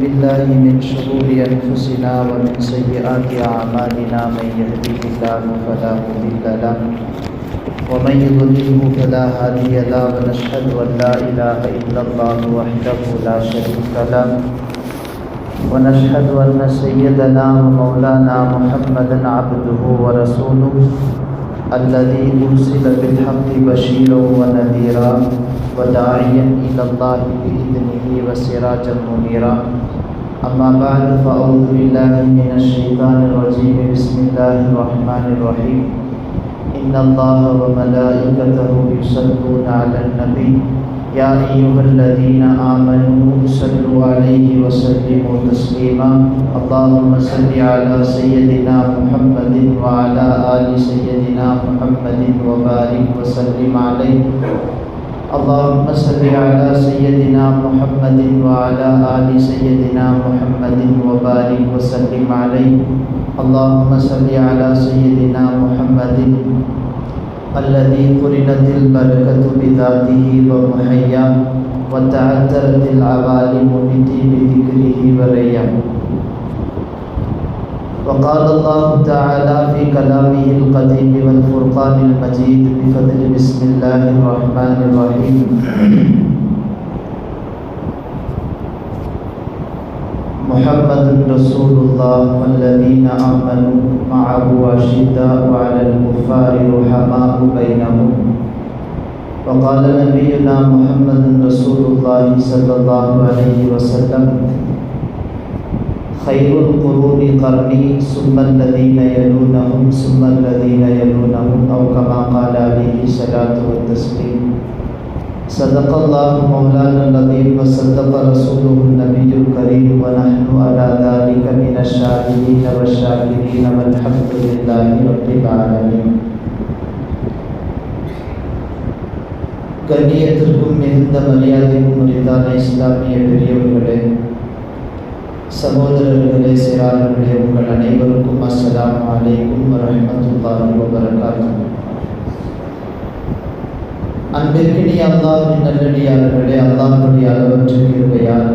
بالله من شرور أنفسنا ومن سيئات أعمالنا من يهده الله فلا مضل له ومن يضلله فلا هادي له ونشهد أن لا إله إلا الله وحده لا شريك له ونشهد أن سيدنا ومولانا محمدا عبده ورسوله الذي أرسل بالحق بشيرا ونذيرا وداعيا إلى الله بإذنه. وسراجا منيرا. أما بعد، فأعوذ بالله من الشيطان الرجيم. بسم الله الرحمن الرحيم. إن الله وملائكته يصلون على النبي. يا أيها الذين آمنوا صلوا عليه وسلموا تسليما. اللهم صل على سيدنا محمد وعلى آل سيدنا محمد وبارك وسلم عليه. اللهم صل على سيدنا محمد وعلى آل سيدنا محمد وبارك وسلم عليه. اللهم صل على سيدنا محمد الذي قرنت البركة بذاته ومحيا وتعثرت العوالم بطيب ذكره وريا وقال الله تعالى في كلامه القديم والفرقان المجيد بفضل بسم الله الرحمن الرحيم. محمد رسول الله والذين آمنوا معه أشداء على الكفار رحماء بينهم. وقال نبينا محمد رسول الله صلى الله عليه وسلم خير القرون قرني ثم الذين يلونهم ثم الذين يلونهم أو كما قال عليه الصلاة والتسليم صدق الله مولانا العظيم وصدق رسوله النبي الكريم ونحن على ذلك من الشاهدين والشاكرين والحمد لله رب العالمين கண்ணியத்திற்கும் மிகுந்த மரியாதைக்கும் உரித்தான இஸ்லாமிய பெரியவர்களே சகோதரர்களே சிறார்களே உங்கள் அனைவருக்கும் அஸ்ஸலாம் அலைக்கும் வரஹ்மத்துல்லாஹி வபரகாத்துஹு அன்பிற்கினி அல்லாஹின் நல்லடியார்களே அல்லாஹுடைய அளவற்ற கிருபையால்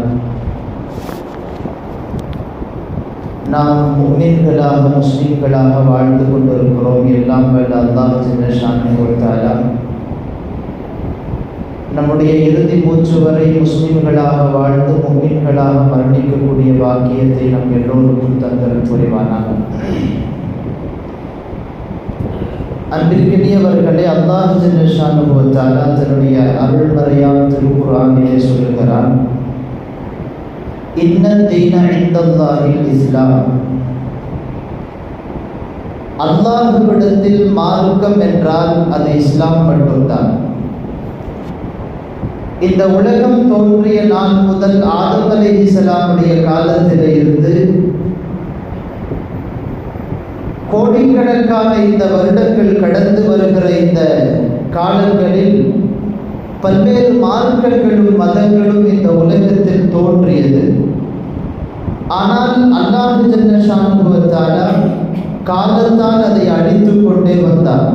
நாம் முக்மீன்களாக முஸ்லீம்களாக வாழ்ந்து கொண்டிருக்கிறோம் எல்லாம் வல்ல அல்லாஹ் ஜின்னஷானை கொடுத்தாலா நம்முடைய இறுதி மூச்சு வரை முஸ்லிம்களாக வாழ்ந்து முக்மீன்களாக மரணிக்கக்கூடிய பாக்கியத்தை நம் எல்லோருக்கும் தந்தல் புரிவானாக. அன்பிற்கினியவர்களே அல்லாஹ் ஜின்னஷானுபவத்தாலா தன்னுடைய அருள்மறையால் திருக்குறானிலே சொல்லுகிறான் இன்ன தீன இந்தல்லாஹில் இஸ்லாம். அல்லாஹுவிடத்தில் மார்க்கம் என்றால் அது இஸ்லாம் மட்டும்தான். இந்த உலகம் தோன்றிய நாள் முதல் ஆதம் அலை இஸ்லாமுடைய காலத்தில் இருந்து கோடிக்கணக்கான இந்த வருடங்கள் கடந்து வருகிற இந்த காலங்களில் பல்வேறு மார்க்கங்களும் மதங்களும் இந்த உலகத்தில் தோன்றியது. ஆனால் அல்லாஹு ஜன்னஷானுவத்தால காலத்தால் அதை அழித்து கொண்டே வந்தார்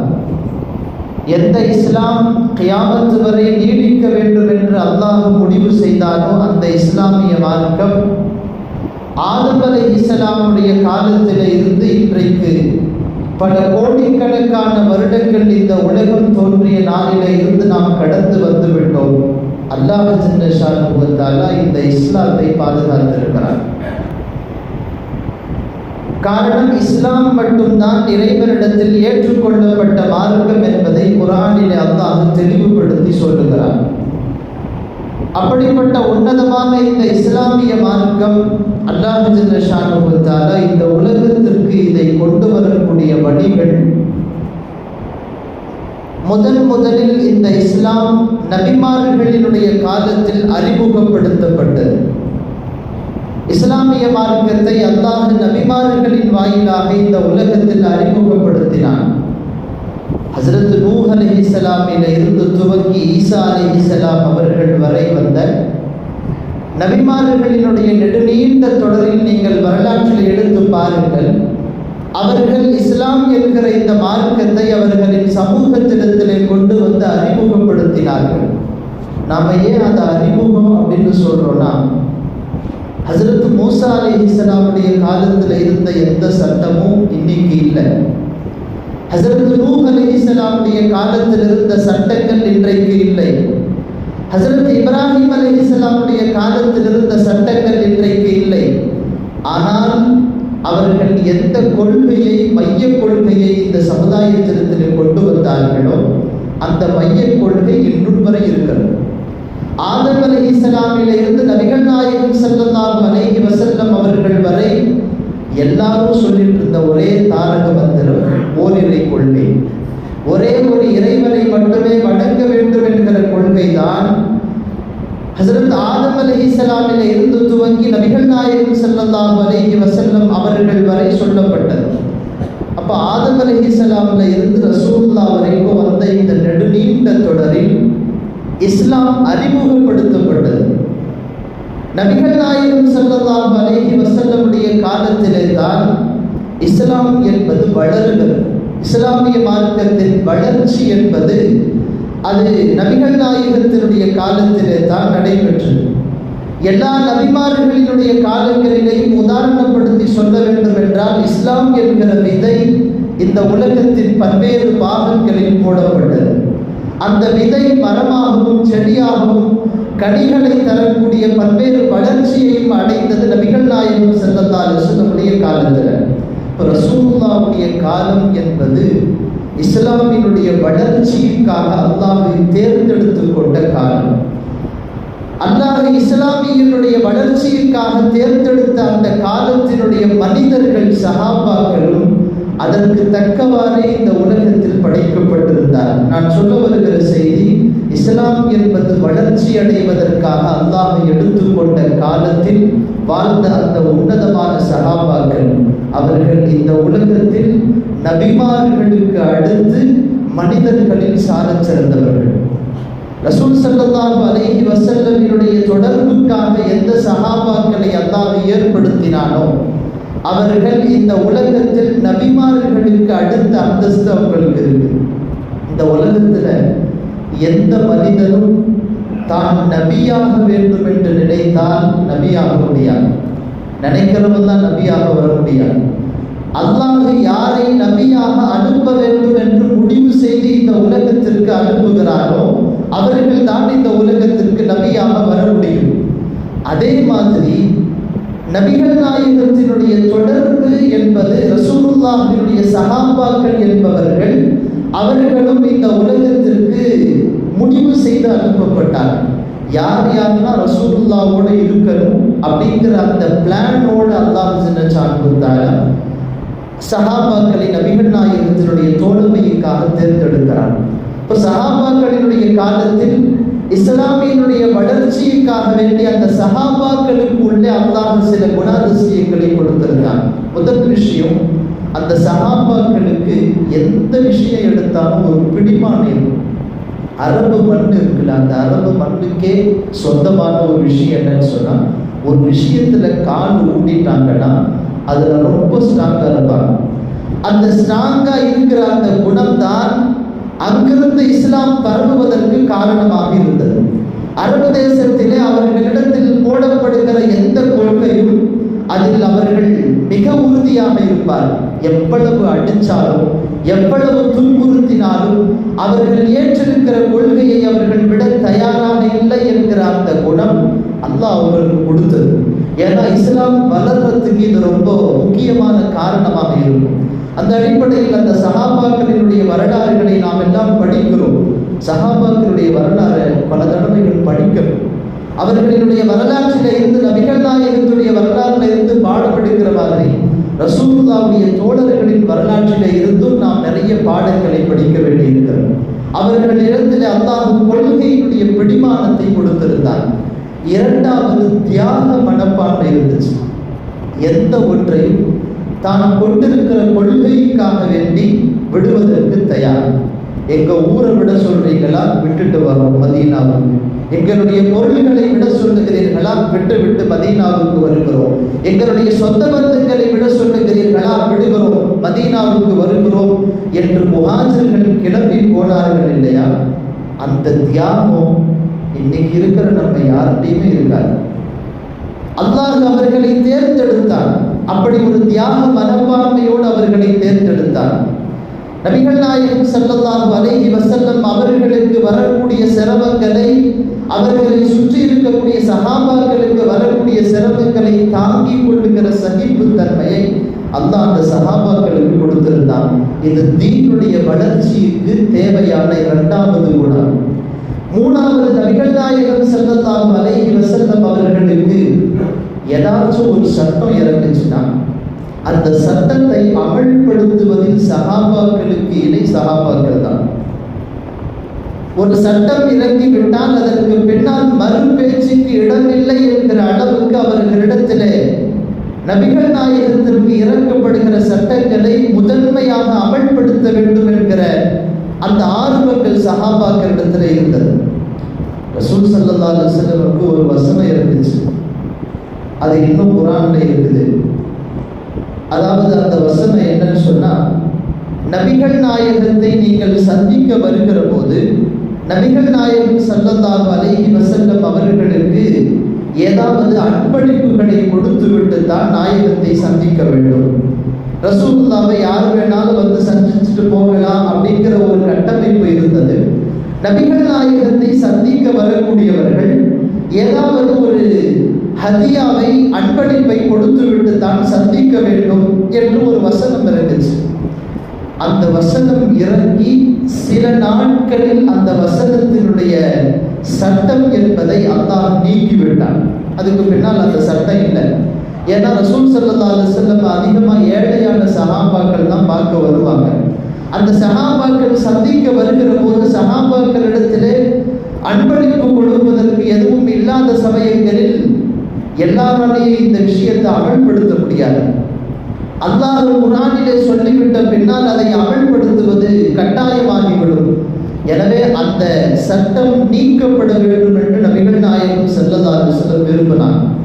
எந்த இஸ்லாம் கியாமத்து வரை நீடிக்க வேண்டும் என்று அல்லாஹ் முடிவு செய்தாலோ அந்த இஸ்லாமிய மார்க்கம் ஆதமலை இஸ்லாமுடைய காலத்தில் இருந்து இன்றைக்கு பல கோடிக்கணக்கான வருடங்கள் இந்த உலகம் தோன்றிய நாளில இருந்து நாம் கடந்து வந்து விட்டோம் அல்லாஹ் ஜின்னஷானுவத்தாலா இந்த இஸ்லாத்தை பாதுகாத்திருக்கிறார் காரணம் இஸ்லாம் மட்டும்தான் இறைவனிடத்தில் ஏற்றுக்கொள்ளப்பட்ட மார்க்கம் என்பதை குரானிலே அல்லாஹ் தெளிவுபடுத்தி சொல்லுகிறார் அப்படிப்பட்ட உன்னதமான இந்த இஸ்லாமிய மார்க்கம் அல்லாஹால இந்த உலகத்திற்கு இதை கொண்டு வரக்கூடிய வழிகள் முதன் முதலில் இந்த இஸ்லாம் நபிமார்களினுடைய காலத்தில் அறிமுகப்படுத்தப்பட்டது. இஸ்லாமிய மார்க்கத்தை அல்லாஹ் நபிமார்களின் வாயிலாக இந்த உலகத்தில் அறிமுகப்படுத்தினான். ஹசரத் நூஹ் அலி இஸ்லாமில இருந்து துவங்கி ஈசா அலி இஸ்லாம் அவர்கள் வரை வந்த நபிமார்களினுடைய நெடுநீண்ட தொடரில் நீங்கள் வரலாற்றில் எடுத்து பாருங்கள். அவர்கள் இஸ்லாம் என்கிற இந்த மார்க்கத்தை அவர்களின் சமூகத்திடத்திலே கொண்டு வந்து அறிமுகப்படுத்தினார்கள். நாம ஏன் அந்த அறிமுகம் அப்படின்னு சொல்றோம்னா ஹசரத் மூசா அலி இஸ்லாமுடைய காலத்தில் இருந்த எந்த சட்டமும் இன்னைக்கு இல்லை. ஹசரத் நூஹ் அலி இஸ்லாமுடைய காலத்தில் இருந்த சட்டங்கள் இன்றைக்கு இல்லை. ஹசரத் இப்ராஹிம் அலி இஸ்லாமுடைய காலத்தில் இருந்த சட்டங்கள் இன்றைக்கு இல்லை. ஆனால் அவர்கள் எந்த கொள்கையை மைய கொள்கையை இந்த சமுதாயத்திடத்தில் கொண்டு வந்தார்களோ அந்த மைய கொள்கை இன்றும் வரை இருக்கிறது. ஆதம் அலி இஸ்லாமில இருந்து நபிகள் நாயகம் செல்லலாம் அலைஹி வசல்லம் அவர்கள் வரை எல்லாரும் சொல்லிட்டு இருந்த ஒரே தாரக மந்திரம் ஓரிரை கொள்கை. ஒரே ஒரு இறைவனை மட்டுமே வணங்க வேண்டும் என்கிற கொள்கை தான் ஹசரத் ஆதம் அலி இஸ்லாமில இருந்து துவங்கி நபிகள் நாயகம் செல்லலாம் அலைஹி வசல்லம் அவர்கள் வரை சொல்லப்பட்டது. அப்ப ஆதம் அலி இஸ்லாமில் இருந்து ரசூல்லா வரைக்கும் வந்த இந்த நெடுநீண்ட தொடரில் இஸ்லாம் அறிமுகப்படுத்தப்பட்டது. நபிகள் நாயகம் ஸல்லல்லாஹு அலைஹி வசல்லமுடைய காலத்திலே தான் இஸ்லாம் என்பது வளருகிறது இஸ்லாமிய மார்க்கத்தின் வளர்ச்சி என்பது அது நபிகள் நாயகத்தினுடைய காலத்திலே தான் நடைபெற்றது. எல்லா நபிமார்களினுடைய காலங்களிலேயும் உதாரணப்படுத்தி சொல்ல வேண்டும் என்றால் இஸ்லாம் என்கிற விதை இந்த உலகத்தின் பல்வேறு பாகங்களில் போடப்பட்டது. அந்த விதை மரமாகவும் செடியாகவும் கனிகளை தரக்கூடிய பல்வேறு வளர்ச்சியையும் அடைந்தது நபிகள் நாயகம் செல்லத்தால் அலுவலமுடைய காலத்தில். இப்போ ரசூலுல்லாவுடைய காலம் என்பது இஸ்லாமினுடைய வளர்ச்சிக்காக அல்லாஹை தேர்ந்தெடுத்து கொண்ட காலம். அல்லாஹ் இஸ்லாமியினுடைய வளர்ச்சிக்காக தேர்ந்தெடுத்த அந்த காலத்தினுடைய மனிதர்கள் சகாபாக்களும் அதற்கு தக்கவாறே இந்த உலகத்தில் படைக்கப்பட்டிருந்தார். நான் சொல்ல வருகிற செய்தி இஸ்லாம் என்பது வளர்ச்சி அடைவதற்காக அல்லாஹ் எடுத்துக்கொண்ட காலத்தில் வாழ்ந்த அந்த உன்னதமான சகாபாக்கள் அவர்கள் இந்த உலகத்தில் நபிமார்களுக்கு அடுத்து மனிதர்களில் சாலச் சிறந்தவர்கள். ரசூல் சல்லாஹ் அலைஹி வசல்லமினுடைய தொடர்புக்காக எந்த சகாபாக்களை அல்லாஹ் ஏற்படுத்தினானோ அவர்கள் இந்த உலகத்தில் நபிமார்களுக்கு அடுத்த அந்தஸ்து அவர்களுக்கு இருக்கு. இந்த உலகத்தில் எந்த மனிதனும் தான் நபியாக வேண்டும் என்று நினைத்தால் நபியாக முடியாது. நினைக்கிறவன் தான் நபியாக வர முடியாது. அல்லாஹ் யாரை நபியாக அனுப்ப வேண்டும் என்று முடிவு செய்து இந்த உலகத்திற்கு அனுப்புகிறாரோ அவர்கள் தான் இந்த உலகத்திற்கு நபியாக வர முடியும். அதே மாதிரி நபிகள் நாயகத்தினுடைய தொடர்பு என்பது ரசூலுல்லாஹினுடைய சகாபாக்கள் என்பவர்கள் அவர்களும் இந்த உலகத்திற்கு முடிவு செய்து அனுப்பப்பட்டார்கள். யார் யாரெல்லாம் ரசூலுல்லாவோட இருக்கணும் அப்படிங்கிற அந்த பிளானோட அல்லாஹ் சின்ன கொடுத்தாரா சஹாபாக்களை நபிகள் நாயகத்தினுடைய தோழமைக்காக தேர்ந்தெடுக்கிறார் இப்போ சஹாபாக்களினுடைய காலத்தில் இஸ்லாமியினுடைய வளர்ச்சிக்காக வேண்டிய அந்த சகாபாக்களுக்கு உள்ளே அல்லாஹ் சில குணாதிசயங்களை கொடுத்திருக்காங்க முதல் விஷயம் அந்த சகாபாக்களுக்கு எந்த விஷயம் எடுத்தாலும் ஒரு பிடிமான இருக்கும். அரபு மண் இருக்குல்ல அந்த அரபு மண்ணுக்கே சொந்தமான ஒரு விஷயம் என்னன்னு சொன்னா ஒரு விஷயத்துல கால் ஊட்டிட்டாங்கன்னா அதுல ரொம்ப ஸ்ட்ராங்கா இருப்பாங்க. அந்த ஸ்ட்ராங்கா இருக்கிற அந்த குணம் தான் அங்கிருந்து இஸ்லாம் பரவுவதற்கு காரணமாக இருந்தது. அரபு தேசத்திலே அவர்களிடத்தில் போடப்படுகிற எந்த கொள்கையும் அதில் அவர்கள் மிக உறுதியாக இருப்பார் எவ்வளவு அடித்தாலும் எவ்வளவு துன்புறுத்தினாலும் அவர்கள் ஏற்றிருக்கிற கொள்கையை அவர்கள் விட தயாராக இல்லை என்கிற அந்த குணம் அல்லாஹ் அவர்களுக்கு கொடுத்தது. ஏன்னா இஸ்லாம் வளர்றதுக்கு இது ரொம்ப முக்கியமான காரணமாக இருக்கும். அந்த அடிப்படையில் அந்த சகாபாக்களினுடைய வரலாறுகளை நாம் எல்லாம் படிக்கிறோம். சகாபாக்களுடைய வரலாறு பல தடவைகள் படிக்கிறோம் அவர்களினுடைய வரலாற்றில இருந்து நபிகள் நாயகத்துடைய வரலாறுல இருந்து பாடப்படுகிற மாதிரி ரசூல்லாவுடைய தோழர்களின் வரலாற்றில் இருந்தும் நாம் நிறைய பாடங்களை படிக்க வேண்டியிருக்கிறது. அவர்களிடத்தில் அல்லாஹ் கொள்கையினுடைய பிடிமானத்தை கொடுத்திருந்தார் இரண்டாவது தியாக மனப்பான்மை இருந்துச்சு. எந்த ஒன்றையும் தான் கொண்டிருக்கிற கொள்கைக்காக வேண்டி விடுவதற்கு தயார். எங்க ஊரை விட சொல்றீங்களா? விட்டுட்டு வரோம் மதீனாவுக்கு. எங்களுடைய பொருள்களை விட சொல்லுகிறீர்களா? விட்டு விட்டு மதீனாவுக்கு வருகிறோம். எங்களுடைய சொந்த பந்தங்களை விட சொல்லுகிறீர்களா? விடுகிறோம் மதீனாவுக்கு வருகிறோம் என்று முகாஜர்கள் கிளம்பி போனார்கள் இல்லையா? அந்த தியாகம் இன்னைக்கு இருக்கிற நம்ம யார்கிட்டையுமே இருக்காது. அல்லாஹ் அவர்களை தேர்ந்தெடுத்தான். அப்படி ஒரு தியாக மனப்பான்மையோடு அவர்களை தேர்ந்தெடுத்தான் நபிகள் நாயகம் ஸல்லல்லாஹு வலை வஸல்லம் அவர்களுக்கு வரக்கூடிய சிரமங்களை அவர்களை சுற்றி இருக்கக்கூடிய சகாபாக்களுக்கு வரக்கூடிய சிரமங்களை தாங்கிக் கொள்ளுகிற சகிப்பு தன்மையை அந்த சஹாபாக்களுக்கு கொடுத்திருந்தான். இது தீனுடைய வளர்ச்சிக்கு தேவையான இரண்டாவது குணம். மூணாவது நபிகள் நாயகம் ஸல்லல்லாஹு வலை வஸல்லம் அவர்களுக்கு ஏதாச்சும் ஒரு சட்டம் இறங்குச்சுன்னா அந்த சட்டத்தை அமல்படுத்துவதில் சகாபாக்களுக்கு இணை சகாபாக்கள் தான் ஒரு சட்டம் இறங்கி விட்டால் அதற்கு பின்னால் மறு பேச்சுக்கு இடமில்லை என்கிற அளவுக்கு அவர்களிடத்திலே நபிகள் நாயகத்திற்கு இறக்கப்படுகிற சட்டங்களை முதன்மையாக அமல்படுத்த வேண்டும் என்கிற அந்த ஆர்வங்கள் சகாபாக்களிடத்தில் இருந்தது. ரசூல் சல்லா அலைஹி ஒரு வசனம் இருந்துச்சு. அது இன்னும் குரான்ல இருக்குது. அதாவது அந்த வசனம் என்னன்னு சொன்னா நபிகள் நாயகத்தை நீங்கள் சந்திக்க வருகிற போது நபிகள் நாயகம் ஸல்லல்லாஹு அலைஹி வசல்லம் அவர்களுக்கு ஏதாவது அன்பளிப்புகளை கொடுத்து விட்டு தான் நாயகத்தை சந்திக்க வேண்டும். ரசூல்லாவை யார் வேணாலும் வந்து சந்திச்சுட்டு போகலாம் அப்படிங்கிற ஒரு கட்டமைப்பு இருந்தது. நபிகள் நாயகத்தை சந்திக்க வரக்கூடியவர்கள் ஏதாவது ஒரு ஹதியாவை அன்பளிப்பை கொடுத்து விட்டு தான் சந்திக்க வேண்டும் என்று ஒரு வசனம் இருந்துச்சு. அந்த வசனம் இறங்கி சில நாட்களில் அந்த வசனத்தினுடைய சட்டம் என்பதை அல்லாஹ் நீக்கிவிட்டான். அதுக்கு பின்னால் அந்த சட்டம் இல்லை. ஏன்னா ரசூல் சல்லா அலுவலம் அதிகமாக ஏழையான சகாபாக்கள் தான் பார்க்க வருவாங்க. அந்த சகாபாக்கள் சந்திக்க வருகிற போது சகாபாக்களிடத்திலே அன்பளிப்பு கொடுப்பதற்கு எதுவும் இல்லாத சமயங்களில் எல்லாராலையும் இந்த விஷயத்தை அமல்படுத்த முடியாது. அல்லாஹ் குரானிலே சொல்லிவிட்ட பின்னால் அதை அமல்படுத்துவது கட்டாயமாகிவிடும். எனவே அந்த சட்டம் நீக்கப்பட வேண்டும் என்று நபிகள் நாயகம் செல்லதாக செல்ல விரும்பினார்.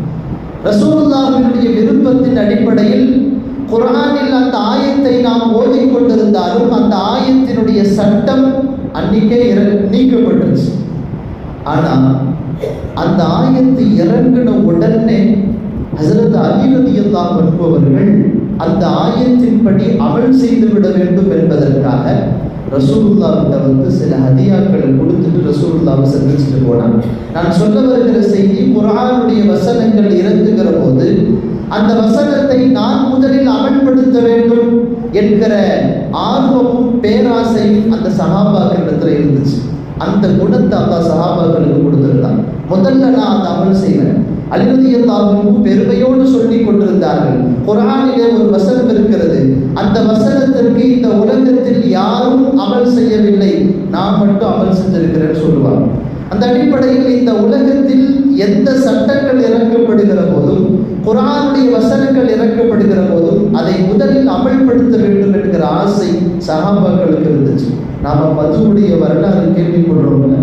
ரசூல்லாவினுடைய விருப்பத்தின் அடிப்படையில் குரானில் அந்த ஆயத்தை நாம் ஓதிக்கொண்டிருந்தாலும் அந்த ஆயத்தினுடைய சட்டம் அன்னைக்கே இற- நீக்கப்பட்டுருச்சு. ஆனால் அந்த ஆயத்து இறங்கின உடனே ஹசரத் அலிரதியல்லாஹ் வருபவர்கள் அந்த ஆயத்தின்படி அமல் செய்து விட வேண்டும் என்பதற்காக ரசூல்லாவிட்ட வந்து சில ஹதியாக்களை கொடுத்துட்டு ரசூல்லாவை சந்திச்சுட்டு போனாங்க நான் சொல்ல வருகிற செய்தி குரானுடைய வசனங்கள் இறங்குகிற போது அந்த வசனத்தை நான் முதலில் அமல்படுத்த வேண்டும் என்கிற ஆர்வமும் பேராசையும் அந்த சகாபாக்களிடத்துல இருந்துச்சு. அந்த குணத்தை அல்லா சஹாபாக்களுக்கு கொடுத்திருந்தான். முதல்ல நான் அந்த அமல் செய்வேன். அலிரதியல்லாவும் பெருமையோடு சொல்லி கொண்டிருந்தார்கள். குரானிலே ஒரு வசனம் இருக்கிறது. அந்த வசனத்திற்கு இந்த உலகத்தில் யாரும் அமல் செய்யவில்லை. நான் மட்டும் அமல் செஞ்சிருக்கிறேன்னு சொல்லுவாங்க. அந்த அடிப்படையில் இந்த உலகத்தில் எந்த சட்டங்கள் இறக்கப்படுகிற போதும் குரானுடைய வசனங்கள் இறக்கப்படுகிற போதும் அதை முதலில் அமல்படுத்த வேண்டும் என்கிற ஆசை சகாபாக்களுக்கு இருந்துச்சு. நாம மதுவுடைய வரலாறு கேள்விப்படுறோம்ல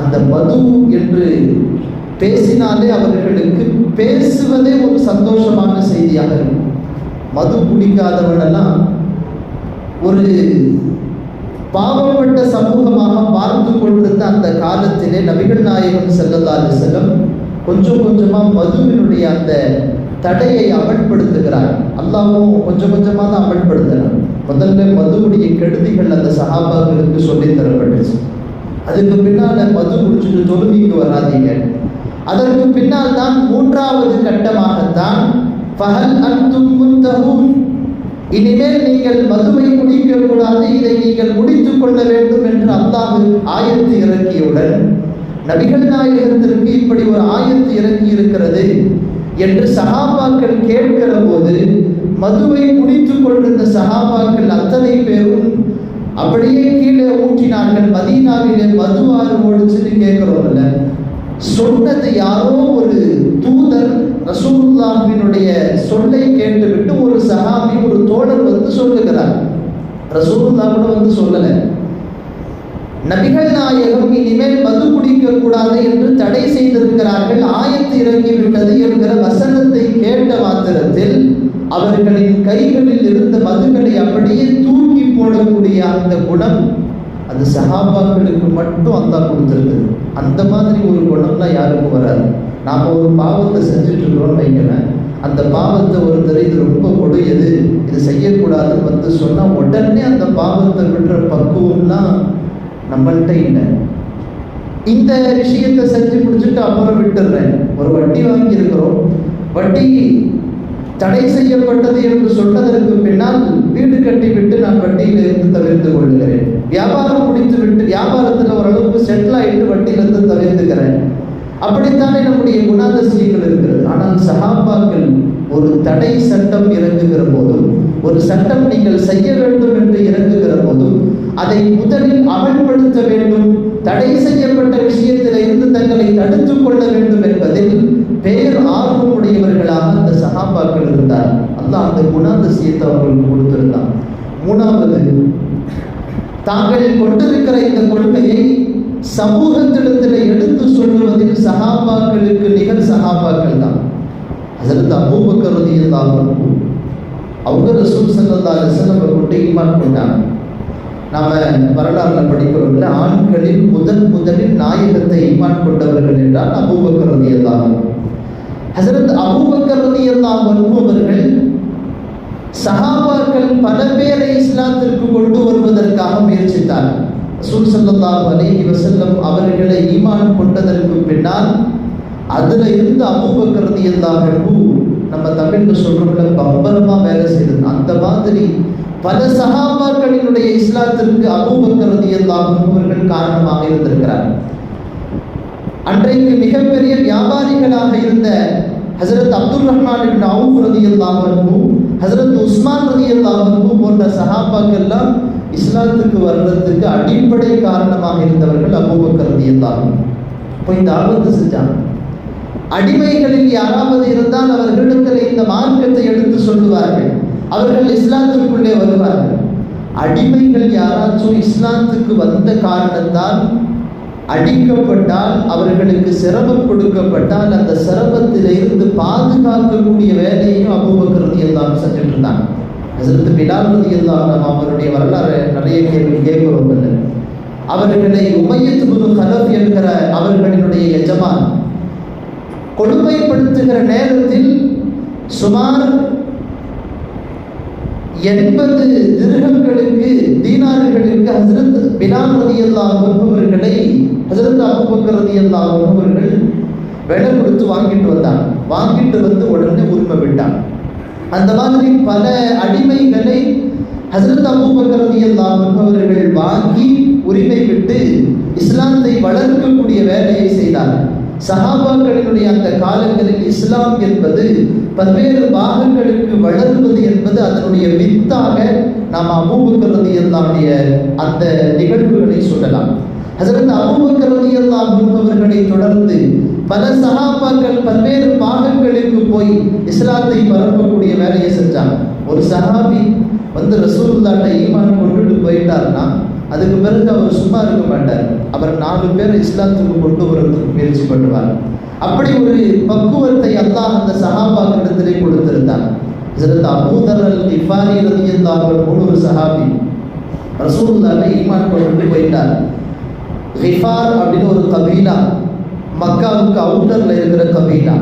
அந்த மது என்று பேசினாலே அவர்களுக்கு பேசுவதே ஒரு சந்தோஷமான செய்தியாக இருக்கும். மது குடிக்காதவனெல்லாம் ஒரு பாவப்பட்ட சமூகமாக பார்த்து கொண்டிருந்த அந்த காலத்திலே நபிகள் நாயகம் செல்லல்லாது செல்லம் கொஞ்சம் கொஞ்சமா மதுவினுடைய அந்த தடையை அமல்படுத்துகிறார். அல்லாவும் கொஞ்சம் கொஞ்சமாக தான் அமல்படுத்துகிறார் முதல்ல மதுவுடைய கெடுதிகள் அந்த சகாபாக்களுக்கு சொல்லித் தரப்பட்டுச்சு. அதுக்கு பின்னால மது குடிச்சிட்டு தொழுகைக்கு வராதீங்க. அதற்கு பின்னால் தான் மூன்றாவது கட்டமாகத்தான் பகல் அன்தும் முன்தஹூன். இனிமேல் நீங்கள் மதுவை குடிக்க கூடாது இதை நீங்கள் முடித்துக் கொள்ள வேண்டும் என்று அல்லாஹ் ஆயத்து இறக்கியவுடன் நபிகள் நாயகத்திற்கு இப்படி ஒரு ஆயத்து இறங்கி இருக்கிறது என்று சகாபாக்கள் கேட்கிற போது மதுவை குடித்துக் கொண்டிருந்த சகாபாக்கள் அத்தனை பேரும் அப்படியே கீழே ஊற்றினார்கள் மதீனாவிலே மது ஆறு ஓடுச்சுன்னு கேட்கிறோம்ல. சொன்னது யாரோ ஒரு தூதர் ரசூல்லாஹினுடைய சொல்லை கேட்டுவிட்டு ஒரு சஹாபி ஒரு தோழர் வந்து சொல்லுகிறார். ரசூல்லா கூட வந்து சொல்லலை. நபிகள் நாயகம் இனிமேல் மது குடிக்க கூடாது என்று தடை செய்திருக்கிறார்கள். ஆயத்து இறங்கிவிட்டது என்கிற வசனத்தை கேட்ட மாத்திரத்தில் அவர்களின் கைகளில் இருந்த மதுகளை அப்படியே தூக்கி போடக்கூடிய அந்த குணம் அது சஹாபாக்களுக்கு மட்டும் அந்த கொடுத்திருக்குது. அந்த மாதிரி ஒரு குணம்லாம் யாருக்கும் வராது. நாம் ஒரு பாவத்தை செஞ்சுட்டு இருக்கிறோம்னு வைக்கிறேன் அந்த பாவத்தை ஒருத்தர் இது ரொம்ப கொடியது இது செய்யக்கூடாதுன்னு வந்து சொன்னால் உடனே அந்த பாவத்தை விடுற பக்குவம்லாம் நம்மள்கிட்ட இல்லை. இந்த விஷயத்தை செஞ்சு முடிச்சுட்டு அப்புறம் விட்டுடுறேன். ஒரு வட்டி வாங்கி இருக்கிறோம் வட்டி தடை செய்யப்பட்டது என்று சொன்னதற்கு பின்னால் வீடு கட்டி விட்டு நான் வட்டியில் இருந்து தவிர்த்து கொள்கிறேன். வியாபாரம் முடித்து விட்டு வியாபாரத்தில் ஓரளவுக்கு செட்டில் ஆகிட்டு வட்டியிலிருந்து தவிர்த்துக்கிறேன். அப்படித்தானே நம்முடைய குணாதிசயங்கள் இருக்கிறது. ஆனால் சகாபாக்கள் ஒரு தடை சட்டம் இறங்குகிற போதும் ஒரு சட்டம் நீங்கள் செய்ய வேண்டும் என்று இறங்குகிற போதும் அதை முதலில் அமல்படுத்த வேண்டும். தடை செய்யப்பட்ட விஷயத்தில் இருந்து தங்களை தடுத்துக் கொள்ள வேண்டும் என்பதில் பேர் ஆர்வம் உடையவர்களாக அந்த சகாபாக்கள் இருந்தார் அல்லாஹ் அந்த குணாதிசயத்தை அவர்களுக்கு கொடுத்திருந்தான். மூணாவது தாங்கள் கொண்டிருக்கிற இந்த கொள்கையை சமூகத்திடத்தில் எடுத்து சொல்லுவதில் சகாபாக்களுக்கு நிகழ் சகாபாக்கள் தான். அதற்கு அபூபக்கர் ரதியல்லாஹு அவங்க ரசூல் சல்லல்லாஹு அலைஹி வஸல்லம் கொண்டு ஈமான் கொண்டாங்க. நாம் வரலாறுல படிக்கிறோம்ல ஆண்களில் முதன் முதலில் நாயகத்தை ஈமான் கொண்டவர்கள் என்றால் அபூபக்கர் ரதியல்லாஹு ஹசரத் அபூபக்கர் ரதியல்லாஹு அவர்கள் சஹாபாக்கள் பல பேரை இஸ்லாத்திற்கு கொண்டு வருவதற்காக முயற்சித்தார் ரசூல் ஸல்லல்லாஹு அலைஹி வஸல்லம் அவர்களை ஈமான் கொண்டதற்கு பின்னால் அதுல இருந்து அபூபக்கர் ரலியல்லாஹு நம்ம தமிழ்ல சொல்றோம்ல பம்பரமா வேலை செய்தது. அந்த மாதிரி பல சகாபாக்களினுடைய இஸ்லாத்திற்கு அபூபக்கரதி ரலியல்லாஹு அவர்கள் காரணமாக இருந்திருக்கிறார். அன்றைக்கு மிகப்பெரிய வியாபாரிகளாக இருந்த ஹசரத் அப்துல் ரஹ்மான் இப்னு ரதி ரலியல்லாஹு ஹசரத் உஸ்மான் ரலியல்லாஹு அன்ஹு போன்ற சகாபாக்கள்லாம் இஸ்லாத்துக்கு வர்றதுக்கு அடிப்படை காரணமாக இருந்தவர்கள் அபூபக்கர் ரலியல்லாஹு இப்போ இந்த ஆபத்து செஞ்சாங்க. அடிமைகளில் யாராவது இருந்தால் அவர்களிடத்தில் இந்த மார்க்கத்தை எடுத்து சொல்லுவார்கள். அவர்கள் இஸ்லாத்திற்குள்ளே வருவார்கள். அடிமைகள் யாராச்சும் இஸ்லாத்துக்கு வந்த காரணத்தால் அடிக்கப்பட்டால் அவர்களுக்கு சிரமம் கொடுக்கப்பட்டால் அந்த சிரமத்திலிருந்து பாதுகாக்கக்கூடிய வேலையையும் அபூபக்கிறது எல்லாம் செஞ்சுட்டு இருந்தாங்க ஹசரத் பிலால் ரதி எல்லாம் நம்ம அவருடைய வரலாறு நிறைய கேள்வி கேட்கிறோம் இல்லை அவர்களை உமையத்து புது கலப் என்கிற அவர்களினுடைய எஜமான் கொடுமைப்படுத்துகிற நேரத்தில் சுமார் எண்பது திருகங்களுக்கு தீனார்களுக்கு ஹசரத் பிலால் ரதி அல்லா வருபவர்களை ஹசரத் அபுபக்கர் ரதி அல்லா வருபவர்கள் விலை கொடுத்து வாங்கிட்டு வந்தாங்க. வாங்கிட்டு வந்து உடனே உரிமை விட்டாங்க. அந்த மாதிரி பல அடிமைகளை ஹசரத் அபுபக்கர் ரதி அல்லா வருபவர்கள் வாங்கி உரிமை விட்டு இஸ்லாத்தை வளர்க்கக்கூடிய வேலையை செய்தார்கள் சஹாபாக்களினுடைய அந்த காலங்களில் இஸ்லாம் என்பது பல்வேறு பாகங்களுக்கு வளர்வது என்பது அதனுடைய வித்தாக நாம் அபூபக்கரதி எல்லாருடைய அந்த நிகழ்வுகளை சொல்லலாம். அதற்கு அபூபக்கரதி எல்லாம் என்பவர்களை தொடர்ந்து பல சகாபாக்கள் பல்வேறு பாகங்களுக்கு போய் இஸ்லாத்தை பரப்பக்கூடிய வேலையை செஞ்சாங்க. ஒரு சஹாபி வந்து ரசூல்லாட்ட ஈமான் கொண்டுட்டு போயிட்டாருன்னா அதுக்கு பிறகு அவர் சும்மா இருக்க மாட்டார். அவர் நாலு பேர் இஸ்லாத்துக்கு கொண்டு வரதுக்கு முயற்சி பண்ணுவார். அப்படி ஒரு பக்குவத்தை அல்லாஹ் அந்த சஹாபா கொடுத்திருந்தார் ஹசரத் அபூதர் அல் இஃபாரி ரதியல்லாஹு மூணு ஒரு சஹாபி ரசூல்லாவை ஈமான் கொண்டு போயிட்டார். ஹிஃபார் அப்படின்னு ஒரு கபீலா மக்காவுக்கு அவுட்டர்ல இருக்கிற கபீலா.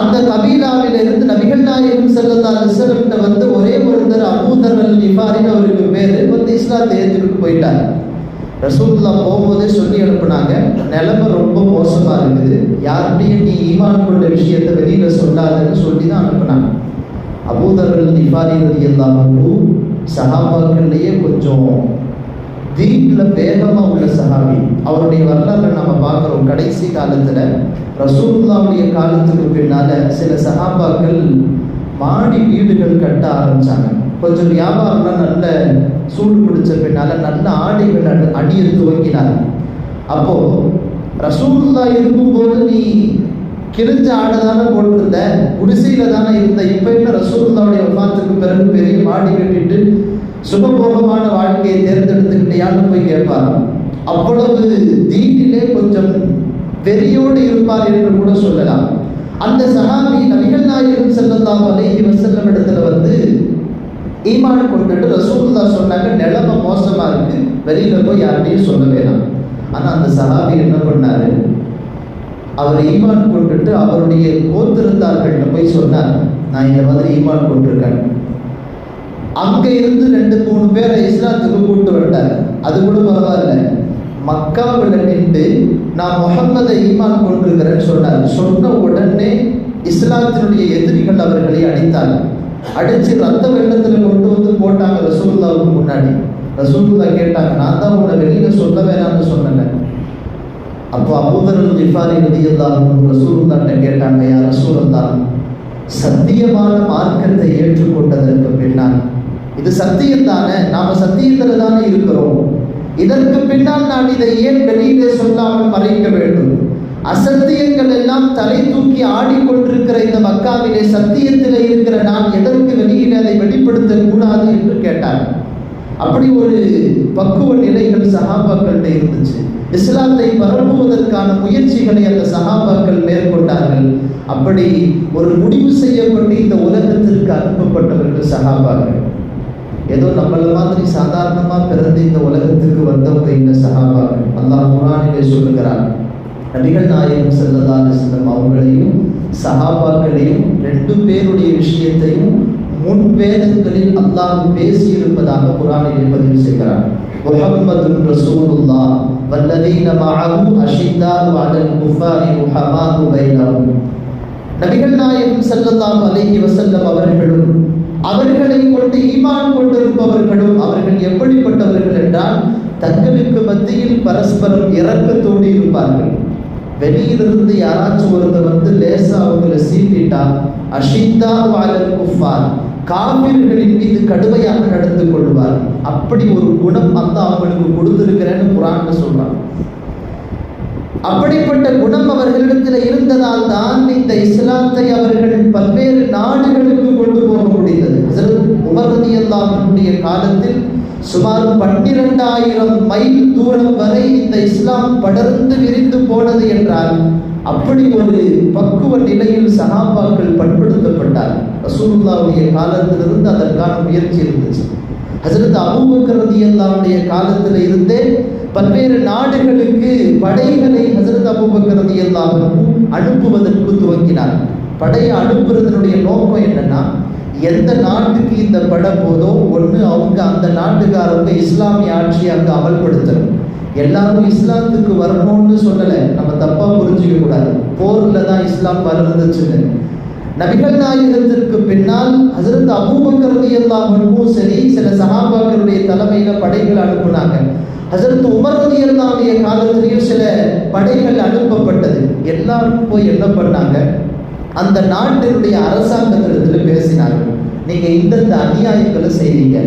அந்த கபீலாவில இருந்து நபிகள் நாயகம் செல்லல்லா அலிசல்கிட்ட வந்து ஒரே ஒருத்தர் அபூதர் அல் அவருக்கு பேரு. வந்து இஸ்லாத்தை ஏற்றுக்கிட்டு போயிட்டார் ரசூல்லா போகும்போதே சொல்லி அனுப்புனாங்க. நிலைமை ரொம்ப மோசமா இருக்குது. யார்கிட்டையும் நீ ஈமான் கொண்ட விஷயத்தை வெளியில சொல்லாதுன்னு சொல்லி தான் அனுப்புனாங்க அபூதர்கள் அல் இஃபாரி ரதி எல்லாமும் சஹாபாக்கள்லேயே கொஞ்சம் தீப்ல வேகமாக உள்ள சஹாபி. அவருடைய வரலாறு நம்ம பார்க்குறோம். கடைசி காலத்தில் ரசூல்லாவுடைய காலத்துக்கு பின்னால சில சகாபாக்கள் மாடி வீடுகள் கட்ட ஆரம்பிச்சாங்க. கொஞ்சம் வியாபாரம்லாம் நல்ல சூடு பிடிச்ச பின்னால நல்ல ஆடைகள் அடி அடிய துவங்கினார் அப்போ இருக்கும் இருக்கும்போது நீ கிழிஞ்ச ஆடை தானே போட்டிருந்த? குடிசையில தானே இருந்த? இப்போ என்ன ரசூல்லாவுடைய வஃபாத்துக்கு பிறகு பெரிய மாடி கட்டிட்டு சுகபோகமான வாழ்க்கையை தேர்ந்தெடுத்துக்கிட்டியான்னு போய் கேட்பார் அவ்வளவு தீனிலே கொஞ்சம் வெறியோடு இருப்பார் என்று கூட சொல்லலாம். அந்த சஹாபி நபிகள் நாயகம் செல்லல்லாம் அலைஹி வசல்லம் இடத்துல வந்து ஈமான் கொண்டுட்டு ரசூல்லா சொன்னாங்க நிலைமை மோசமா இருக்கு. வெளியில போய் யார்கிட்டையும் சொல்ல வேணாம். ஆனா அந்த சஹாபி என்ன பண்ணாரு? அவர் ஈமான் கொண்டுட்டு அவருடைய கோத்திருந்தார்கள்ட்ட போய் சொன்னார். நான் இந்த மாதிரி ஈமான் கொண்டிருக்கேன். அங்க இருந்து ரெண்டு மூணு பேரை இஸ்லாத்துக்கு கூப்பிட்டு வந்தார் அது கூட பரவாயில்ல. மக்காவில் நின்று நான் முகமதை ஈமான் கொண்டிருக்கிறேன்னு சொன்னார். சொன்ன உடனே இஸ்லாத்தினுடைய எதிரிகள் அவர்களை அடித்தாங்க. அடித்து ரத்த வெள்ளத்தில் கொண்டு வந்து போட்டாங்க ரசூல்லாவுக்கு முன்னாடி. ரசூல்லா கேட்டாங்க நான் தான் உன்னை வெளியில் சொல்ல வேணாம்னு சொன்னேன். அப்போ அபூதரன் ஜிஃபாரி ரதியல்லாஹு ரசூலுல்லாட்ட கேட்டாங்க யா ரசூலுல்லா சத்தியமான மார்க்கத்தை ஏற்றுக்கொண்டதற்கு பின்னால். இது சத்தியம் தானே நாம சத்தியத்தில் தானே இருக்கிறோம். இதற்கு பின்னால் நான் இதை ஏன் வெளியிலே சொல்லாமல் மறைக்க வேண்டும்? அசத்தியங்கள் எல்லாம் தலை தூக்கி ஆடிக்கொண்டிருக்கிற இந்த மக்காவிலே சத்தியத்தில் இருக்கிற நான் எதற்கு வெளியிலே அதை வெளிப்படுத்த கூடாது என்று கேட்டார். அப்படி ஒரு பக்குவ நிலைகள் சகாபாக்கள்கிட்ட இருந்துச்சு. இஸ்லாத்தை பரப்புவதற்கான முயற்சிகளை அந்த சகாபாக்கள் மேற்கொண்டார்கள். அப்படி ஒரு முடிவு செய்யப்பட்டு இந்த உலகத்திற்கு அனுப்பப்பட்டவர்கள் சகாபாக்கள். ஏதோ நம்மள மாதிரி சாதாரணமாக பிறந்து இந்த உலகத்துக்கு வந்தவங்க இந்த சகாபாக்கள் அல்லாஹ் குரானிலே சொல்லுகிறார் நபிகள் நாயகம் செல்லல்லா செல்லும் அவங்களையும் சகாபாக்களையும் ரெண்டு பேருடைய விஷயத்தையும் முன் வேதங்களில் அல்லாஹ் பேசியிருப்பதாக குரானில் பதிவு செய்கிறார். முஹம்மது ரசூலுல்லா வல்லதீன மஅஹு அஷித்தாரு அலல் குஃபாரி ருஹமானு பைனஹும் நபிகள் நாயகம் ஸல்லல்லாஹு அலைஹி வஸல்லம் அவர்களும் அவர்களை கொண்டு ஈமான் கொண்டிருப்பவர்களும் அவர்கள் எப்படிப்பட்டவர்கள் என்றால் தங்களுக்கு மத்தியில் பரஸ்பரம் இரக்கத்தோடு இருப்பார்கள். வெளியிலிருந்து யாராச்சும் ஒருத்தர் வந்து லேசா அவங்கள சீட்டிட்டா அஷிந்தா வாலல் குஃபார். காவிர்களின் மீது கடுமையாக நடந்து கொள்வார். அப்படி ஒரு குணம் அந்த அவங்களுக்கு கொடுத்திருக்கிறேன்னு குரான் சொல்றாங்க அப்படிப்பட்ட குணம் அவர்களிடத்தில் இருந்ததால் தான் இந்த இஸ்லாத்தை அவர்கள் பல்வேறு நாடுகளுக்கு கொண்டு போக முடிந்தது. உமரதி காலத்தில் சுமார் பன்னிரண்டாயிரம் மைல் தூரம் வரை இந்த இஸ்லாம் படர்ந்து விரிந்து போனது என்றால் அப்படி ஒரு பக்குவ நிலையில் சகாபாக்கள் பண்படுத்தப்பட்டார். ரசூலுல்லாவுடைய காலத்திலிருந்து அதற்கான முயற்சி இருந்துச்சு. ஹசரத் அபூபக்கர் ரதியல்லாவுடைய காலத்தில் இருந்தே பல்வேறு நாடுகளுக்கு படைகளை ஹசரத் அபூபக்கர் ரதியல்லாஹு அனுப்புவதற்கு துவங்கினார். படையை அனுப்புறதனுடைய நோக்கம் என்னன்னா எந்த நாட்டுக்கு இந்த படம் போதோ ஒன்று அவங்க அந்த நாட்டுக்காரவங்க இஸ்லாமிய ஆட்சியை அங்கே அமல்படுத்தணும். எல்லாரும் இஸ்லாத்துக்கு வரணும்னு சொல்லலை. நம்ம தப்பாக புரிஞ்சுக்க கூடாது. போர்ல தான் இஸ்லாம் வளர்ந்துச்சுன்னு. நபிகள் நாயகத்திற்கு பின்னால் ஹசரத் அபூபக்கர் எல்லாமும் சரி சில சகாபாக்களுடைய தலைமையில படைகள் அனுப்புனாங்க. ஹசரத் உமர் ரலியல்லாஹுடைய காலத்திலையும் சில படைகள் அனுப்பப்பட்டது. எல்லாரும் போய் என்ன பண்ணாங்க? அந்த நாட்டினுடைய அரசாங்கத்திடத்துல பேசினார்கள். நீங்க இந்தந்த அநியாயங்களை செய்வீங்க.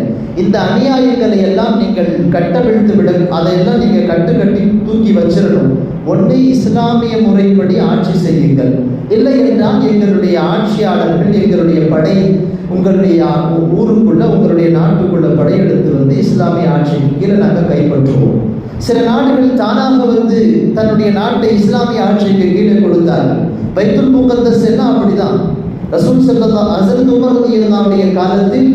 இந்த அநியாயங்களை எல்லாம் நீங்கள் கட்டவிழ்த்து விட அதையெல்லாம் நீங்க கட்டு கட்டி தூக்கி வச்சிடணும். ஒன்று இஸ்லாமிய முறைப்படி ஆட்சி செய்யுங்கள். இல்லை என்றால் எங்களுடைய ஆட்சியாளர்கள் எங்களுடைய படை உங்களுடைய ஊருக்குள்ள உங்களுடைய நாட்டுக்குள்ள படையெடுத்து வந்து இஸ்லாமிய ஆட்சிக்கு கீழே நாங்கள் கைப்பற்றுவோம். சில நாடுகள் தானாக வந்து தன்னுடைய நாட்டை இஸ்லாமிய ஆட்சிக்கு கீழே கொடுத்தார்கள். பைத்துல் முகத்தஸ் எல்லாம் அப்படிதான். ரசூல் சல்லா அசரத் உமர் ரலியல்லாஹுடைய காலத்தில்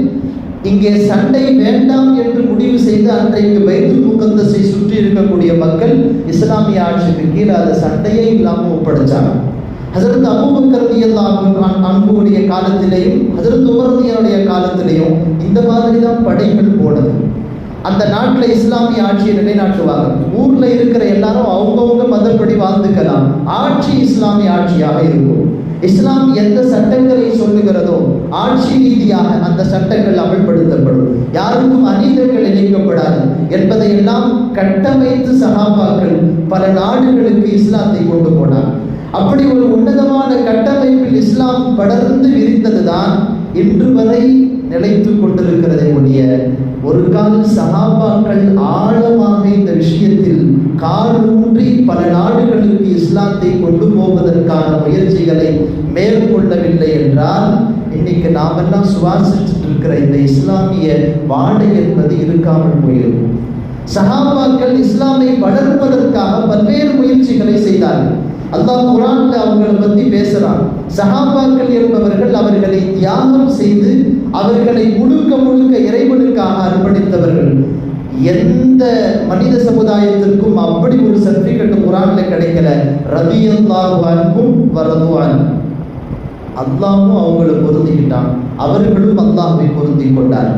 இங்கே சண்டை வேண்டாம் என்று முடிவு செய்து அன்றைக்கு பைத்துல் முகந்தஸை சுற்றி இருக்கக்கூடிய மக்கள் இஸ்லாமிய ஆட்சிக்கு கீழே அந்த சண்டையே இல்லாமல் ஒப்படைச்சாங்க. ஹசரத் அபூபக்கர் ரலியல்லாஹு அன்புடைய காலத்திலேயும் ஹசரத் உமர் ரலியனுடைய காலத்திலேயும் இந்த மாதிரி தான் படைகள் போனது. அந்த நாட்டில் இஸ்லாமிய ஆட்சியை நிலைநாட்டுவாங்க. ஊர்ல இருக்கிற எல்லாரும் அவங்கவுங்க மதப்படி வாழ்ந்துக்கலாம். ஆட்சி இஸ்லாமிய ஆட்சியாக இருக்கும். இஸ்லாம் எந்த சட்டங்களை சொல்லுகிறதோ ஆட்சி ரீதியாக அந்த சட்டங்கள் அமல்படுத்தப்படும். யாருக்கும் அநீதங்கள் இணைக்கப்படாது என்பதை எல்லாம் கட்டமைத்து சகாபாக்கள் பல நாடுகளுக்கு இஸ்லாத்தை கொண்டு போனார். அப்படி ஒரு உன்னதமான கட்டமைப்பில் இஸ்லாம் படர்ந்து விரிந்ததுதான் இன்று வரை நிலைத்து கொண்டிருக்கிறதை ஒழிய ஒரு கால சகாபாக்கள் ஆழமாக இந்த விஷயத்தில் கால் ஊன்றி பல நாடுகளுக்கு இஸ்லாத்தை கொண்டு போவதற்கான முயற்சிகளை மேற்கொள்ளவில்லை என்றால் இன்னைக்கு நாமெல்லாம் சுவாசிச்சுட்டு இருக்கிற இந்த இஸ்லாமிய வாடை என்பது இருக்காமல் போயிருக்கும் சகாபாக்கள் இஸ்லாமை வளர்ப்பதற்காக பல்வேறு முயற்சிகளை செய்தார்கள். அல்லாஹ் குரான்ல அவங்களை பத்தி பேசுறான். சஹாபாக்கள் என்பவர்கள் அவர்களை தியாகம் செய்து அவர்களை முழுக்க முழுக்க இறைவனுக்காக அர்ப்பணித்தவர்கள். எந்த மனித சமுதாயத்திற்கும் அப்படி ஒரு சர்டிபிகேட் குரான்ல கிடைக்கல. ரதியல்லாஹு அன்ஹும் வரதுவான் அல்லாஹும் அவங்களை பொருந்திக்கிட்டான். அவர்களும் அல்லாஹை பொருந்தி கொண்டார்.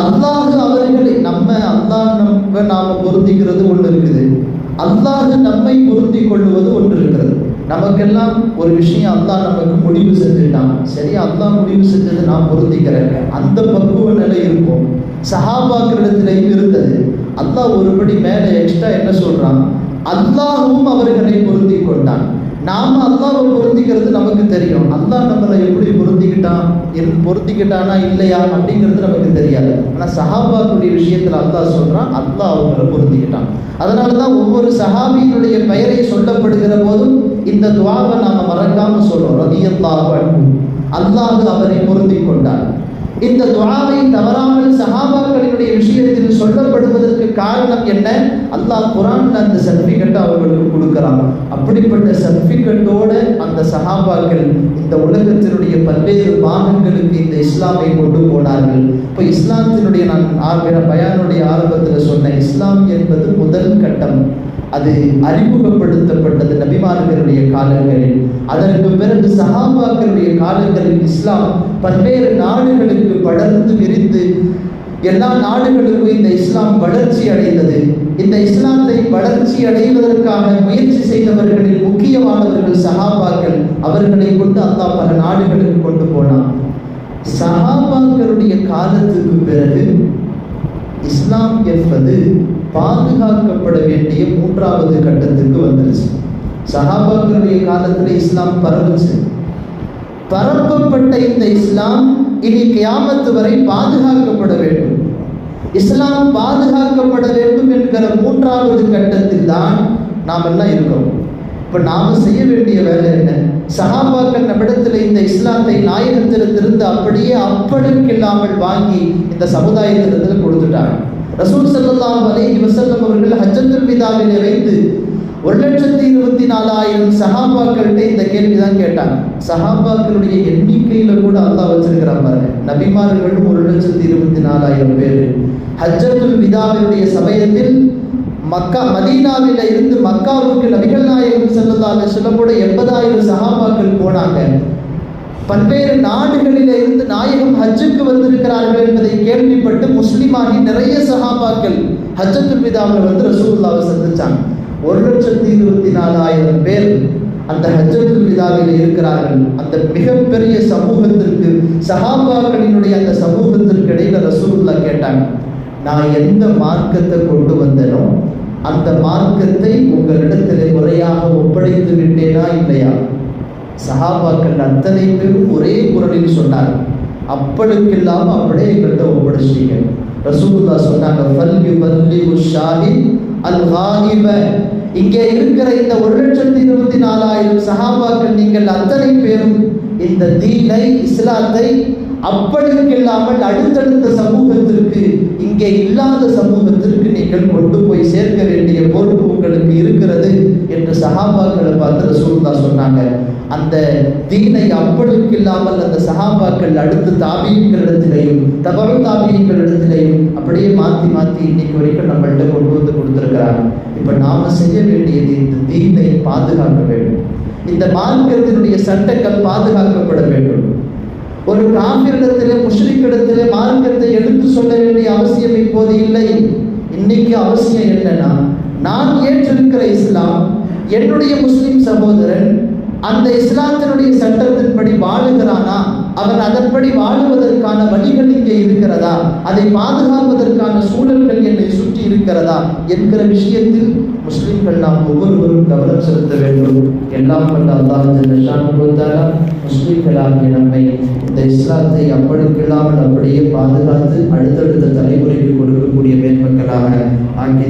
அல்லாஹு அவர்களை நம்ம அல்லாஹ் நம்ம நாம பொருந்திக்கிறது ஒன்று இருக்குது. அல்லாஹ் நம்மை பொருந்தி கொள்வது ஒன்று இருக்கிறது நமக்கெல்லாம் ஒரு விஷயம் அல்லாஹ் நமக்கு முடிவு செஞ்சுட்டான். சரி அல்லாஹ் முடிவு செஞ்சது நான் பொருந்திக்கிறேன். அந்த பக்குவ நிலை இருக்கும். சஹாபாக்களிடத்திலையும் இருந்தது. அல்லாஹ் ஒருபடி மேலே எக்ஸ்ட்ரா என்ன சொல்றான்? அல்லாஹும் அவர்களை பொருந்தி கொண்டான் நாம அல்லாவை பொருந்திக்கிறது நமக்கு தெரியும். அல்லாஹ் நம்மளை எப்படி பொருந்திக்கிட்டான்? என் பொருந்திக்கிட்டானா? இல்லையா? அப்படிங்கிறது நமக்கு தெரியாது. ஆனா சஹாபாக்குடைய விஷயத்துல அல்லாஹ் சொல்றான் அல்லாஹ் அவங்களை பொருந்திக்கிட்டான். அதனால தான் ஒவ்வொரு சஹாபியினுடைய பெயரை சொல்லப்படுகிற போதும் இந்த துவாவை நாம மறக்காம சொல்றோம். ரவி அல்லாஹ் அல்லாஹ் அவரை பொருந்தி கொண்டார் இந்த துவாவை தவறாமல் சஹாபாக்களினுடைய காரணம் என்ன? அல்லாஹ் குரான் அந்த சர்டிபிகேட்டை அவர்களுக்கு கொடுக்கிறான். அப்படிப்பட்ட சர்டிபிகேட்டோட அந்த சஹாபாக்கள் இந்த உலகத்தினுடைய பல்வேறு பாகங்களுக்கு இந்த இஸ்லாமை கொண்டு போனார்கள். இப்போ இஸ்லாத்தினுடைய நான் ஆகிற பயானுடைய ஆரம்பத்தில் சொன்ன இஸ்லாம் என்பது முதல் கட்டம். அது அறிமுகப்படுத்தப்பட்டது நபிமார்களுடைய காலங்களில். அதற்கு பிறகு சஹாபாக்களுடைய காலங்களில் இஸ்லாம் பல்வேறு நாடுகளுக்கு படர்ந்து விரிந்து எல்லா நாடுகளுக்கும் இந்த இஸ்லாம் வளர்ச்சி அடைந்தது. இந்த இஸ்லாத்தை வளர்ச்சி அடைவதற்காக முயற்சி செய்தவர்களில் முக்கியமானவர்கள் சஹாபாக்கள். அவர்களை கொண்டு அல்லாஹ் பல நாடுகளுக்கு கொண்டு போனான். சஹாபாக்களுடைய காலத்துக்கு பிறகு இஸ்லாம் என்பது பாதுகாக்கப்பட வேண்டிய மூன்றாவது கட்டத்துக்கு வந்துருச்சு. சஹாபாக்களுடைய காலத்தில் இஸ்லாம் பரவுச்சு. பரப்பப்பட்ட இந்த இஸ்லாம் இனி கியாமத்து வரை பாதுகாக்கப்பட வேண்டும். இஸ்லாம் பாதுகாக்கப்பட வேண்டும் என்கிற மூன்றாவது கட்டத்தில் தான் நாம் எல்லாம் இருக்கிறோம் இப்போ நாம செய்ய வேண்டிய வேலை என்ன? சகாபாக்கள் நம்மிடத்தில் இந்த இஸ்லாத்தை நாயகத்திலிருந்து அப்படியே அப்பழுக்கில்லாமல் வாங்கி இந்த சமுதாயத்திலிருந்து கொடுத்துட்டாங்க. ரசூல் ஸல்லல்லாஹு அலைஹி வசல்லம் அவர்கள் ஹஜத்துல் விதாவில் வைத்து ஒரு லட்சத்தி இருபத்தி நாலாயிரம் சஹாபாக்கள்கிட்ட இந்த கேள்வி தான் கேட்டாங்க. சஹாபாக்களுடைய எண்ணிக்கையில் கூட அல்லா வச்சிருக்கிறான் பாருங்க. நபிமார்களும் ஒரு லட்சத்தி இருபத்தி நாலாயிரம் பேர். ஹஜ்ஜத்துல் விதாவினுடைய சமயத்தில் மக்கா மதீனாவில் இருந்து மக்காவுக்கு நபிகள் நாயகம் செல்லதாக சொல்லக்கூட எண்பதாயிரம் சகாபாக்கள் போனாங்க. பல்வேறு நாடுகளில் இருந்து நாயகம் ஹஜ்ஜுக்கு வந்திருக்கிறார்கள் என்பதை கேள்விப்பட்டு முஸ்லிமாகி நிறைய சகாபாக்கள் ஹஜ்ஜத்துல் விதாவில் வந்து ரசூல்லாவை சந்திச்சாங்க. ஒரு லட்சத்தி இருபத்தி நாலாயிரம் பேர் அந்த ஹஜ்ஜத்துல் விதாவில் இருக்கிறார்கள். அந்த மிகப்பெரிய சமூகத்திற்கு சஹாபாக்களினுடைய அந்த சமூகத்திற்கு இடையில ரசூல்லா கேட்டாங்க. நான் எந்த மார்க்கத்தை கொண்டு வந்தேனோ அந்த மார்க்கத்தை உங்களிடத்தில் முறையாக ஒப்படைத்து விட்டேனா இல்லையா? சஹாபாக்கள் அத்தனை பேரும் ஒரே குரலில் சொன்னார் அப்பளுக்கில்லாம அப்படியே எங்கள்கிட்ட ஒப்படைச்சிட்டீங்க. ரசூல்லா சொன்னாங்க ஃபல் யுபல்லிகு ஷாஹித் அல் காயிப இங்கே இருக்கிற இந்த ஒரு லட்சத்தி இருபத்தி நாலாயிரம் சஹாபாக்கள் நீங்கள் அத்தனை பேரும் இந்த தீனை இஸ்லாத்தை அப்படிக்கில்லாமல் அடுத்தடுத்த சமூகத்திற்கு இங்கே இல்லாத சமூகத்திற்கு நீங்கள் கொண்டு போய் சேர்க்க வேண்டிய பொறுப்பு உங்களுக்கு இருக்கிறது என்று சகாபாக்களை பார்த்து ரசூல்லா சொன்னாங்க. அந்த தீனை அப்படிக்கில்லாமல் அந்த சகாபாக்கள் அடுத்து தாபியங்களிடத்திலையும் தபரு தாபியங்களிடத்திலையும் அப்படியே மாற்றி மாற்றி இன்னைக்கு வரைக்கும் நம்மள்கிட்ட கொண்டு வந்து கொடுத்துருக்கிறாங்க. இப்போ நாம செய்ய வேண்டியது இந்த தீனை பாதுகாக்க வேண்டும். இந்த மார்க்கத்தினுடைய சட்டங்கள் பாதுகாக்கப்பட வேண்டும். ஒரு காபிரிடத்திலே முஷ்ரிக்கிடத்திலே மார்க்கத்தை எடுத்து சொல்ல வேண்டிய அவசியம் இப்போது இல்லை. இன்னைக்கு அவசியம் என்னன்னா நான் ஏற்றிருக்கிற இஸ்லாம் என்னுடைய முஸ்லிம் சகோதரன் அந்த இஸ்லாத்தினுடைய சட்டத்தின்படி வாழுகிறானா அவன் அதன்படி வாழுவதற்கான வழிகள் இங்கே இருக்கிறதா அதை பாதுகாப்பதற்கான சூழல்கள் என்னை சுற்றி இருக்கிறதா என்கிற விஷயத்தில் முஸ்லிம்கள் நாம் ஒவ்வொருவரும் கவனம் செலுத்த வேண்டும். எல்லாம் கொண்ட அல்லாஹ் முஸ்லீம்களாகிய நம்மை இந்த இஸ்லாத்தை அப்படிக்கில்லாமல் அப்படியே பாதுகாத்து அடுத்தடுத்த தலைமுறைக்கு கொடுக்கக்கூடிய மேன்மக்களாக ஆக்கி